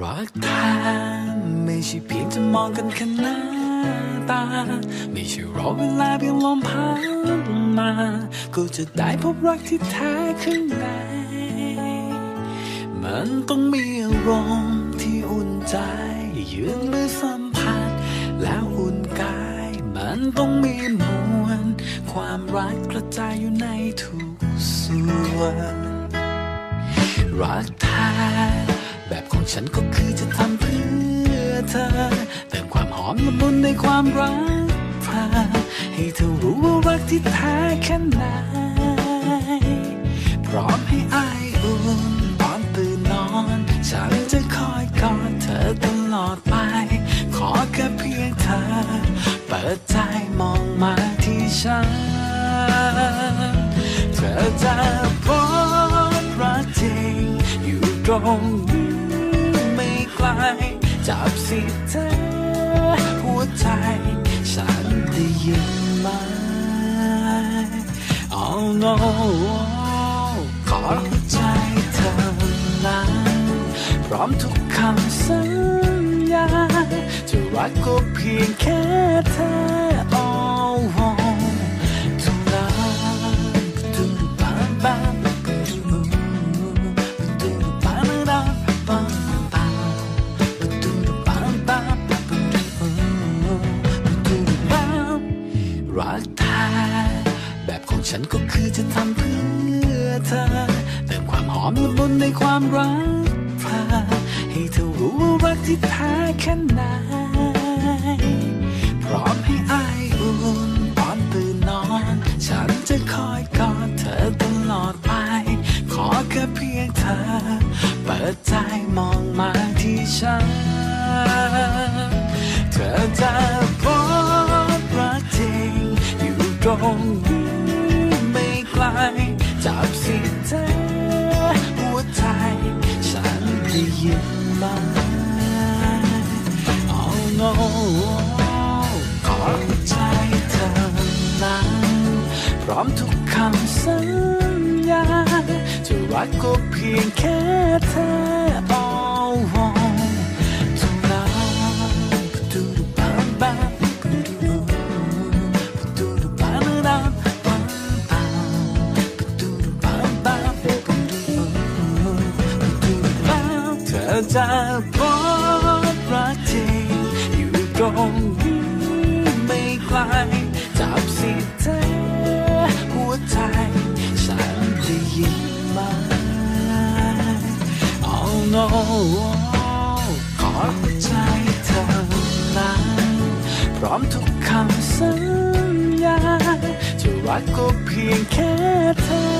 รักแท้ไม่ใช่เพียงจะมองกันแค่หน้าตา ไม่ใช่รอเวลาเพียงลมพัดมา ก็จะได้พบรักที่แท้ข้างในมันต้องมีอารมณ์ที่อุ่นใจ ยืนมือสัมผัส แล้วอุ่นกาย มันต้องมีมวลความรักกระจายอยู่ในทุกส่วนรักแท้ ฉันก็คือจะทำเพื่อเธอ เติมความหอมละมุนในความรักเธอให้เธอรู้ว่ารักที่แท้แค่ไหนพร้อมให้อายอุ่นตอนตื่นนอน ฉันจะคอยกอดเธอตลอดไป ขอแค่เพียงเธอ เปิดใจมองมาที่ฉัน เธอจะพบรักจริงอยู่ตรง จับสิเธอ หัวใจฉันได้ยินไหม Oh no ขอหัวใจเธอนั้นพร้อมทุกคำสัญญาจะรักก็เพียงแค่เธอ รักแท้แบบของฉันก็คือจะทำเพื่อเธอ เติมความหอมละมุนในความรักเธอให้เธอรู้ว่ารักที่แท้แค่ไหน พร้อมให้อายอุ่นตอนตื่นนอน ฉันจะคอยกอดเธอตลอดไป ขอแค่เพียงเธอ เปิดใจมองมาที่ฉัน ตรงไม่ไกลจับสิเธอหัวใจ ฉันได้ยินไหม Oh no ขอหัวใจเธอนั้นพร้อมทุกคำสัญญาจะรักก็เพียงแค่เธอ Oh เจะพบรักจริงอยู่ตรงนี้ไม่ไกลจับสิเธอหัวใจฉันได้ยินไหม Oh no ขอหัวใจเธอนั้นพร้อมทุกคำสัญญาจะรักก็เพียงแค่เธอ